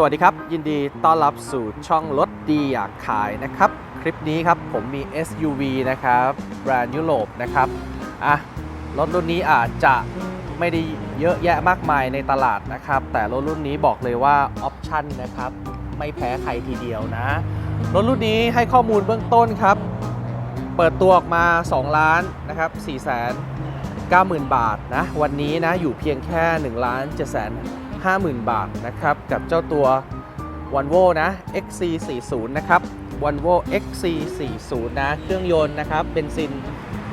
สวัสดีครับ ยินดีต้อนรับสู่ช่องรถดีอยากขายนะครับ คลิปนี้ครับผมมี SUV นะครับแบรนด์ยุโรปนะครับอะรถรุ่นนี้อาจจะไม่ได้เยอะแยะมากมายในตลาดนะครับ แต่รถรุ่นนี้บอกเลยว่าออปชั่นนะครับไม่แพ้ใครทีเดียวนะ รถรุ่นนี้ให้ข้อมูลเบื้องต้นครับ เปิดตัวออกมา 2 ล้านนะครับ4แสน90,000 บาทนะวันนี้นะอยู่เพียงแค่1ล้าน7แสน 50,000 บาทนะครับ กับเจ้าตัว v o l v o นะ XC40 นะครับ v o l v o XC40 นะ เครื่องยนต์นะครับเบนซิน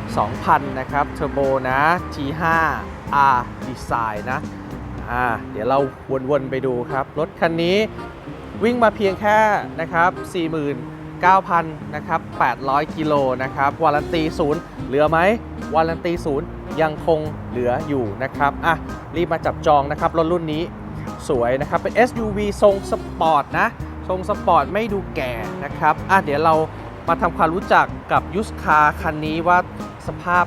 2,000 นะครับเทอร์โบนะ G5R Design นะอ่าเดี๋ยวเราวนๆไปดูครับ รถคันนี้วิ่งมาเพียงแค่นะครับ 49,000 นะครับ 800 กิโลนะครับ วารันตีศูนย์เหลือไหมวารันตีศูนย์ยังคงเหลืออยู่นะครับ อะ รีบมาจับจองนะครับ รถรุ่นนี้ สวยนะครับ เป็น SUV ทรงสปอร์ตนะ ทรงสปอร์ตไม่ดูแก่นะครับอะเดี๋ยวเรามาทำความรู้จักกับยุสคาคันนี้ว่าสภาพ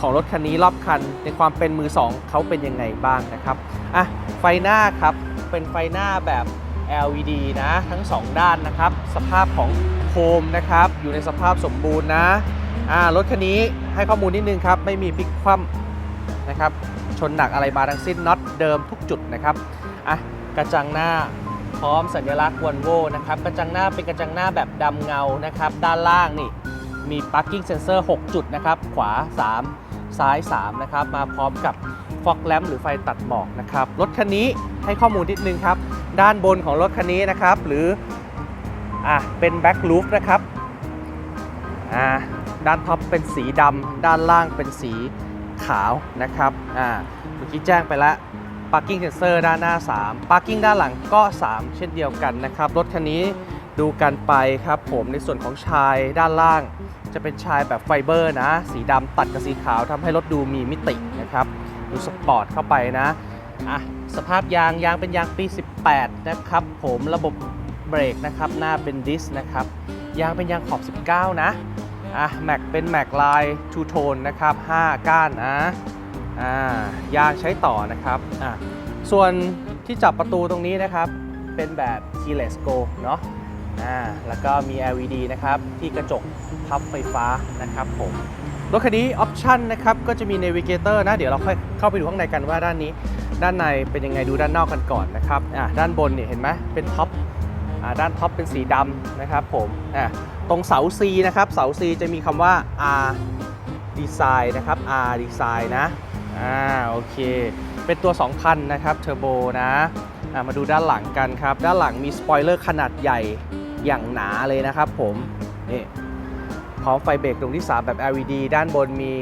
ของรถคันนี้รอบคัน ในความเป็นมือ2เขาเป็นยังไงบ้างนะครับอะไฟหน้าครับเป็นไฟหน้าแบบ LED นะทั้ง 2 ด้านนะครับ สภาพของโคมนะครับ อยู่ในสภาพสมบูรณ์นะอ่ารถคันนี้ให้ข้อมูลนิดนึงครับ ไม่มีพลิกคว่ำนะครับ ชนหนักอะไรมาทั้งสิ้นน็อตเดิมทุกจุดนะครับ อะกระจังหน้าพร้อมสัญลักษณ์วอลโวนะครับกระจังหน้าเป็นกระจังหน้าแบบดำเงานะครับด้านล่างนี่มี parking sensor 6จุดนะครับขวา 3 ซ้าย 3 นะครับ มาพร้อมกับ fog lamp หรือไฟตัดหมอกนะครับ รถคันนี้ให้ข้อมูลนิดนึงครับ ด้านบนของรถคันนี้นะครับ หรืออะเป็น back roof นะครับอ่าด้านท็อปเป็นสีดำด้านล่างเป็นสีขาวนะครับอ่าเมื่อกี้แจ้งไปแล้ว Parking Sensor ด้านหน้า 3 Parking ด้านหลังก็ 3 เช่นเดียวกันนะครับ รถคันนี้ดูกันไปครับผมในส่วนของชายด้านล่าง จะเป็นชายแบบไฟเบอร์นะ สีดำตัดกับสีขาวทำให้รถดูมีมิตินะครับ ดูสปอร์ตเข้าไปนะอะสภาพยางยางเป็นยางปี 18 นะครับ ผมระบบเบรกนะครับหน้าเป็นดิสนะครับยางเป็นยางขอบ 19 นะอะแม็กเป็นแม็กลายทูโทนนะครับ 5 ก้านนะ อ่ายางใช้ต่อนะครับอะส่วนที่จับประตูตรงนี้นะครับเป็นแบบ keyless go เนาะอ่าแล้วก็มี LED นะครับที่กระจกพับไฟฟ้านะครับผมรถคันนี้ออปชันนะครับก็จะมี navigator นะ เดี๋ยวเราค่อยเข้าไปดูข้างในกันว่าด้านนี้ ด้านในเป็นยังไงดูด้านนอกกันก่อนนะครับอ่าด้านบนเนี่ยเห็นไหมเป็นท็อปอ่าด้านท็อปเป็นสีดำนะครับผมอ่าตรงเสา C นะครับเสา C จะมีคำว่า R Design นะครับ R Design นะ อ่าโอเค เป็นตัว 2,000 นะครับเทอร์โบนะมาดูด้านหลังกันครับ ด้านหลังมีสปอยเลอร์ขนาดใหญ่อย่างหนาเลยนะครับผมนี่พร้อมไฟเบรกดวงที่ 3 แบบ LED ด้านบนมี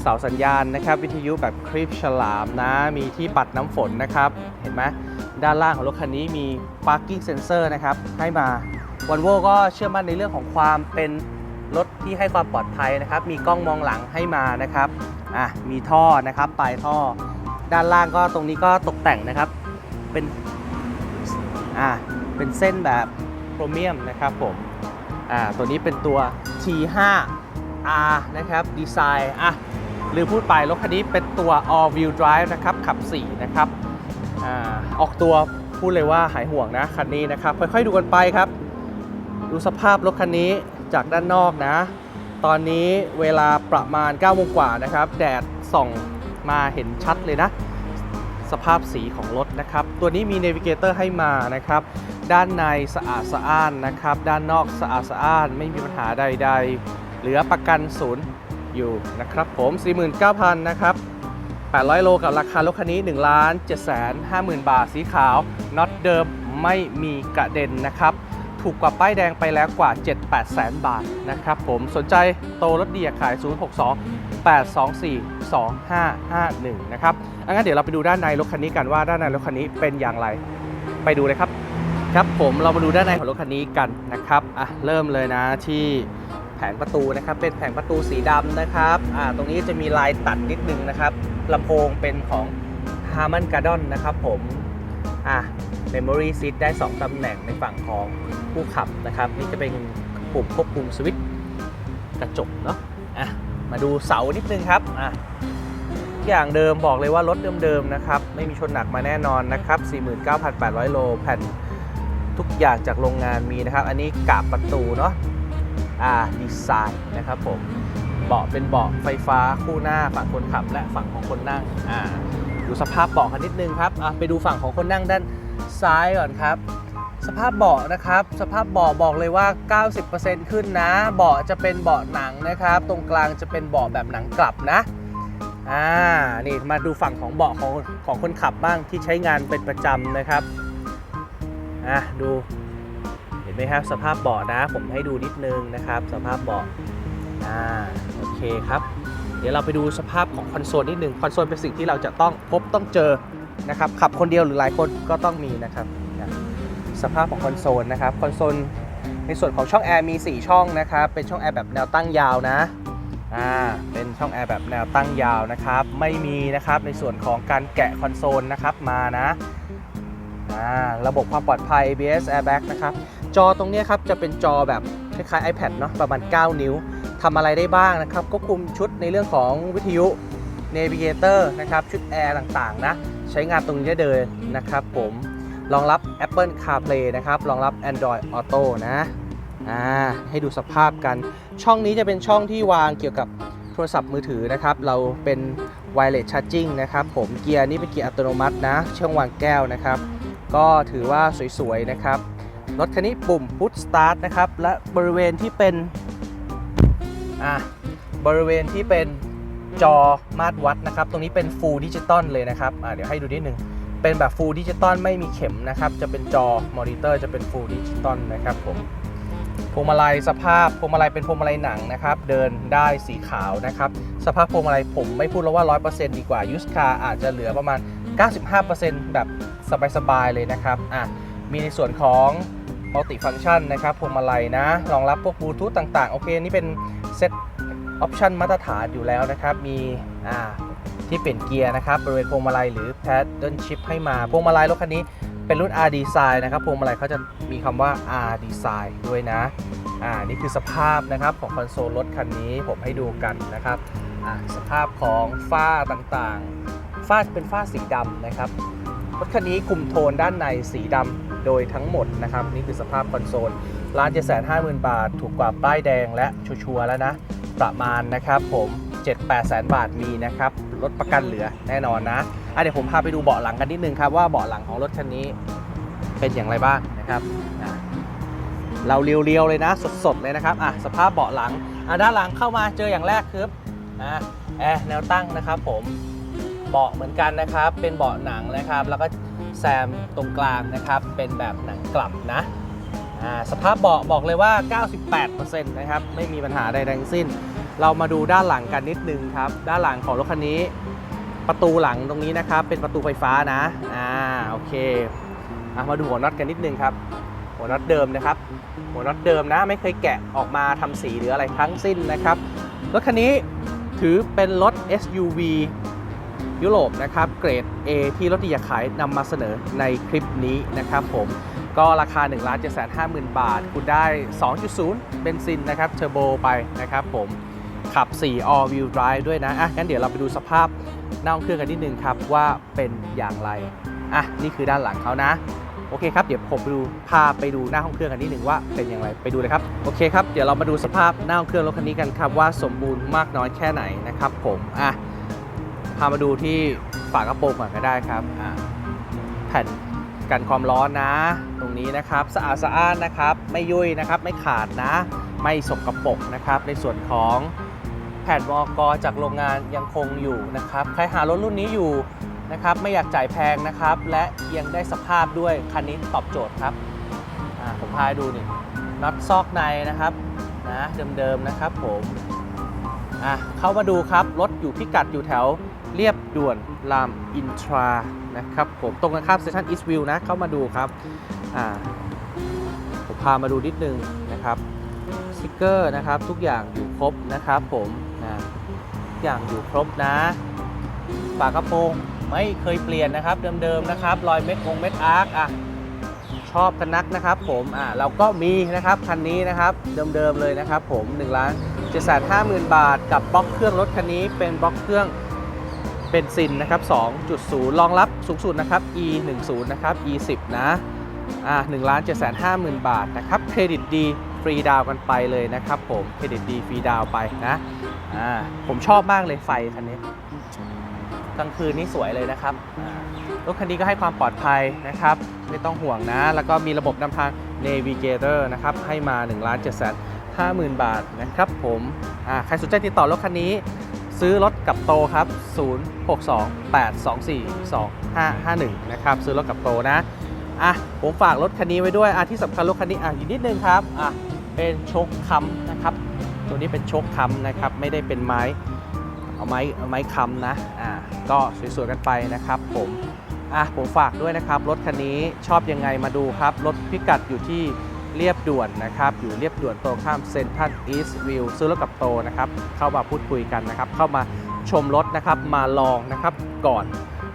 เสาสัญญาณนะครับ วิทยุแบบคลิปฉลามนะ มีที่ปัดน้ำฝนนะครับ เห็นไหมด้านล่างของรถคันนี้มี parking sensor นะครับ ให้มา v o l v o ก็เชื่อมั่นในเรื่องของความเป็นรถที่ให้ความปลอดภัยนะครับ มีกล้องมองหลังให้มานะครับ อะมีท่อนะครับปลายท่อ ด้านล่างก็ตรงนี้ก็ตกแต่งนะครับ เป็นอ่าเป็นเส้นแบบโครเมียมนะครับผมอ่าตัวนี้เป็นตัว T5R นะครับดีไซน์อะลืมพูดไปรถคันนี้เป็นตัว all wheel drive นะครับขับ 4 นะครับอ่าออกตัวพูดเลยว่าหายห่วงนะคันนี้นะครับ ค่อยๆดูกันไปครับ ดูสภาพรถคันนี้จากด้านนอกนะ ตอนนี้เวลาประมาณ9โมงกว่านะครับแดดส่องมาเห็นชัดเลยนะ สภาพสีของรถนะครับ ตัวนี้มีเนวิเกเตอร์ให้มานะครับ ด้านในสะอาดสะอ้านนะครับ ด้านนอกสะอาดสะอ้าน ไม่มีปัญหาใด ๆ เหลือประกันศูนย์อยู่นะครับผม 49,000นะครับ800 โลกับราคารถคันนี้1ล้าน7 5 0 0 0 0 บาท สีขาวน็อตเดิมไม่มีกระเด็นนะครับ ถูกกว่าป้ายแดงไปแล้วกว่า 7-8แสนบาทนะครับผมสนใจโตรถเดียขาย 062 824 2551 นะครับอังั้นเดี๋ยวเราไปดูด้านในรถคันนี้กันว่าด้านในรถคันนี้เป็นอย่างไร ไปดูเลยครับ ครับผมเรามาดูด้านในของรถคันนี้กันนะครับอะเริ่มเลยนะที่แผงประตูนะครับเป็นแผงประตูสีดำนะครับอ่าตรงนี้จะมีลายตัดนิดนึงนะครับลำโพงเป็นของ Harman Kardon นะครับผมอะ Memory Seat ได้ 2 ตำแหน่งในฝั่งของผู้ขับนะครับ นี่จะเป็นปุ่มควบคุมสวิตช์กระจกเนาะอะมาดูเสานิดนึงครับอะอย่างเดิมบอกเลยว่ารถเดิมๆนะครับ ไม่มีชนหนักมาแน่นอนนะครับ 49,800 โลแผ่นทุกอย่างจากโรงงานมีนะครับ อันนี้กาบประตูเนาะอ่าดีไซน์นะครับผมเบาะเป็นเบาะไฟฟ้าคู่หน้าฝั่งคนขับและฝั่งของคนนั่งอ่าดูสภาพเบาะกันนิดนึงครับอะไปดูฝั่งของคนนั่งด้าน ซ้ายก่อนครับ สภาพเบาะนะครับ สภาพเบาะบอกเลยว่า 90%ขึ้นนะ เบาะจะเป็นเบาะหนังนะครับ ตรงกลางจะเป็นเบาะแบบหนังกลับนะอ่านี่มาดูฝั่งของเบาะของของคนขับบ้างที่ใช้งานเป็นประจำนะครับอะดูเห็นไหมครับ สภาพเบาะนะ ผมให้ดูนิดนึงนะครับ สภาพเบาะอ่าโอเคครับ เดี๋ยวเราไปดูสภาพของคอนโซลนิดนึงคอนโซลเป็นสิ่งที่เราจะต้องพบต้องเจอ นะครับขับคนเดียวหรือหลายคนก็ต้องมีนะครับสภาพของคอนโซลนะครับคอนโซลในส่วนของช่องแอร์มี 4 ช่องนะครับเป็นช่องแอร์แบบแนวตั้งยาวนะอ่าเป็นช่องแอร์แบบแนวตั้งยาวนะครับไม่มีนะครับในส่วนของการแกะคอนโซลนะครับมานะอ่าระบบความปลอดภัย ABS airbag นะครับจอตรงนี้ครับจะเป็นจอแบบคล้ายๆ iPad เนาะประมาณ 9 นิ้วทำอะไรได้บ้างนะครับก็คุมชุดในเรื่องของวิทยุ Navigator นะครับชุดแอร์ต่างๆนะ ใช้งานตรงนี้ได้เลยนะครับผมรองรับ Apple CarPlay นะครับรองรับ Android Auto นะอ่าให้ดูสภาพกัน ช่องนี้จะเป็นช่องที่วางเกี่ยวกับโทรศัพท์มือถือนะครับ เราเป็น Wireless Charging นะครับผมเกียร์นี่เป็นเกียร์อัตโนมัตินะช่องวางแก้วนะครับ ก็ถือว่าสวยๆนะครับรถคันนี้ปุ่ม Push Start นะครับ และบริเวณที่เป็นอะบริเวณที่เป็น จอมาตรวัดนะครับ ตรงนี้เป็น Full Digital เลยนะครับเดี๋ยวให้ดูนิดนึง เป็นแบบ Full Digital ไม่มีเข็มนะครับ จะเป็นจอมอนิเตอร์จะเป็น Full Digital นะครับผมพวงมาลัยสภาพพวงมาลัยเป็นพวงมาลัยหนังนะครับ เดินได้สีขาวนะครับ สภาพพวงมาลัยผมไม่พูดแล้วว่า 100%ดีกว่ายูสคาอาจจะเหลือประมาณ 95%แบบสบายๆเลยนะครับอะมีในส่วนของมัลติฟัง c t ชันนะครับพวงมาลัยนะรองรับพวกบลูทูธต่างๆ โอเค นี่เป็นเซต ออปชันมาตรฐานอยู่แล้วนะครับ มีที่เปลี่ยนเกียร์นะครับ บริเวณพวงมาลัยหรือ Paddle Shift ให้มา พวงมาลัยรถคันนี้เป็นรุ่น R Design นะครับ พวงมาลัยเขาจะมีคำว่า R Design ด้วยนะ อ่า นี่คือสภาพนะครับของคอนโซลรถคันนี้ผมให้ดูกันนะครับ อ่า สภาพของฝ้าต่างๆ ฝ้าเป็นฝ้าสีดำนะครับ รถคันนี้คุมโทนด้านในสีดำโดยทั้งหมดนะครับ นี่คือสภาพคอนโซลร้านเจ็ดแสนห้าหมื่นบาท ถูกกว่าป้ายแดงและชัวร์แล้วนะ ประมาณนะครับผม7-8แสนบาทมีนะครับรถประกันเหลือแน่นอนนะอะเดี๋ยวผมพาไปดูเบาะหลังกันนิดนึงครับว่าเบาะหลังของรถคันนี้เป็นอย่างไรบ้างนะครับเราเรียวๆเลยนะ สดๆเลยนะครับอะสภาพเบาะหลังอะด้านหลังเข้ามาเจออย่างแรกคืออะแอร์แนวตั้งนะครับ ผมเบาะเหมือนกันนะครับ เป็นเบาะหนังนะครับ แล้วก็แซมตรงกลางนะครับ เป็นแบบหนังกลับนะ อ่าสภาพเบาะบอกเลยว่า 98%นะครับ ไม่มีปัญหาใดทั้งสิ้น เรามาดูด้านหลังกันนิดนึงครับ ด้านหลังของรถคันนี้ ประตูหลังตรงนี้นะครับ เป็นประตูไฟฟ้านะ อ่า โอเคอะมาดูหัวน็อตกันนิดนึงครับ หัวน็อตเดิมนะครับ หัวน็อตเดิมนะ ไม่เคยแกะออกมาทำสีหรืออะไรทั้งสิ้นนะครับ รถคันนี้ถือเป็นรถ SUV ยุโรปนะครับ เกรด A ที่รถดีอยากขายนำมาเสนอในคลิปนี้นะครับผม ก็ราคา 1 7 5 0 0 0 บาท คุณได้ 2.0 เบนซินนะครับเทอร์โบไปนะครับผมขับ 4 all wheel drive ด้วยนะ อะ งั้นเดี๋ยวเราไปดูสภาพหน้าห้องเครื่องกันนิดนึงครับว่าเป็นอย่างไร อะ นี่คือด้านหลังเขานะ โอเคครับ เดี๋ยวผมดูพาไปดูหน้าห้องเครื่องกันนิดหนึ่งว่าเป็นอย่างไร ไปดูเลยครับ โอเคครับ เดี๋ยวเรามาดูสภาพหน้าห้องเครื่องรถคันนี้กันครับว่าสมบูรณ์มากน้อยแค่ไหนนะครับผม อะ พามาดูที่ฝากระโปรงก่อนก็ได้ครับ อ่าแผ่น กันความร้อนนะ ตรงนี้นะครับสะอาดสะอ้านนะครับ ไม่ยุ่ยนะครับ ไม่ขาดนะ ไม่สกปรกนะครับ ในส่วนของแผ่นวอกจากโรงงานยังคงอยู่นะครับ ใครหารถรุ่นนี้อยู่นะครับ ไม่อยากจ่ายแพงนะครับ และยังได้สภาพด้วยคันนี้ตอบโจทย์ครับผมพาให้ดูนี่น็อตซอกในนะครับนะเดิมๆนะครับผมอะเข้ามาดูครับ รถอยู่พิกัดอยู่แถวเรียบด่วนรามอินทรา นะครับผมตรงกันข้ามเซชันอีสต์วิวนะเข้ามาดูครับอ่าผมพามาดูนิดนึงนะครับสติกเกอร์นะครับทุกอย่างอยู่ครบนะครับผมอ่าทุกอย่างอยู่ครบนะฝากระโปรงไม่เคยเปลี่ยนนะครับเดิมๆนะครับรอยเม็ดองเม็ดอาร์คอะชอบกันนักนะครับผมอ่าเราก็มีนะครับคันนี้นะครับเดิมๆเลยนะครับผม1ล้าน750,000 บาท กับบล็อกเครื่องรถคันนี้เป็นบล็อกเครื่อง เบนซินนะครับ 2.0 รองรับสูงสุดนะครับ E 1 0 นะครับ E 10 นะอ่า1ล้าน7 5 0 0 0 0บาทนะครับ เครดิตดีฟรีดาวกันไปเลยนะครับผม เครดิตดีฟรีดาวไปนะอ่าผมชอบมากเลยไฟคันนี้ กลางคืนนี่สวยเลยนะครับรถคันนี้ก็ให้ความปลอดภัยนะครับ ไม่ต้องห่วงนะ แล้วก็มีระบบนำทาง Navigator นะครับ ให้มา1ล้าน7 5 0 0 0 0บาทนะครับผมอ่าใครสนใจติดต่อรถคันนี้ ซื้อรถกับโตครับ 0628242551 นะครับ ซื้อรถกับโตนะ อะ ผมฝากรถคันนี้ไว้ด้วย อะ ที่สำคัญรถคันนี้ อะอีกนิดนึงครับ อะ เป็นโชคค้ำนะครับ ตัวนี้เป็นโชคค้ำนะครับ ไม่ได้เป็นไม้ เอาไม้เอาไม้ค้ำนะ อ่าก็สวยๆกันไปนะครับผมอะผมฝากด้วยนะครับ รถคันนี้ชอบยังไงมาดูครับ รถพิกัดอยู่ที่ เรียบด่วนนะครับ อยู่เรียบด่วนตรงข้ามเซ็นทรัลอีสต์วิวซื้อรถกับโตนะครับ เข้ามาพูดคุยกันนะครับ เข้ามาชมรถนะครับ มาลองนะครับ ก่อน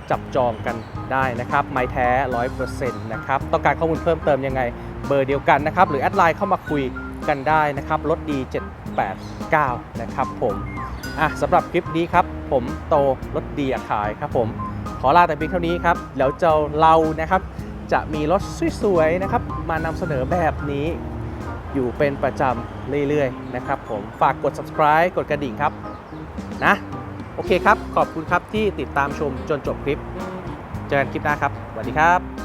จับจองกันได้นะครับ ไม้แท้ 100%นะครับ ต้องการข้อมูลเพิ่มเติมยังไง เบอร์เดียวกันนะครับ หรือแอดไลน์เข้ามาคุยกันได้นะครับ รถดี 789 นะครับผมอะสำหรับคลิปนี้ครับ ผมโตรถดีขายครับผม ขอลาแต่เพียงเท่านี้ครับ แล้วเจ้าเรานะครับ จะมีรถสวยๆนะครับ มานำเสนอแบบนี้อยู่เป็นประจำเรื่อยๆนะครับผมฝากกด subscribe กดกระดิ่งครับนะโอเคครับ ขอบคุณครับที่ติดตามชมจนจบคลิป เจอกันคลิปหน้าครับสวัสดีครับ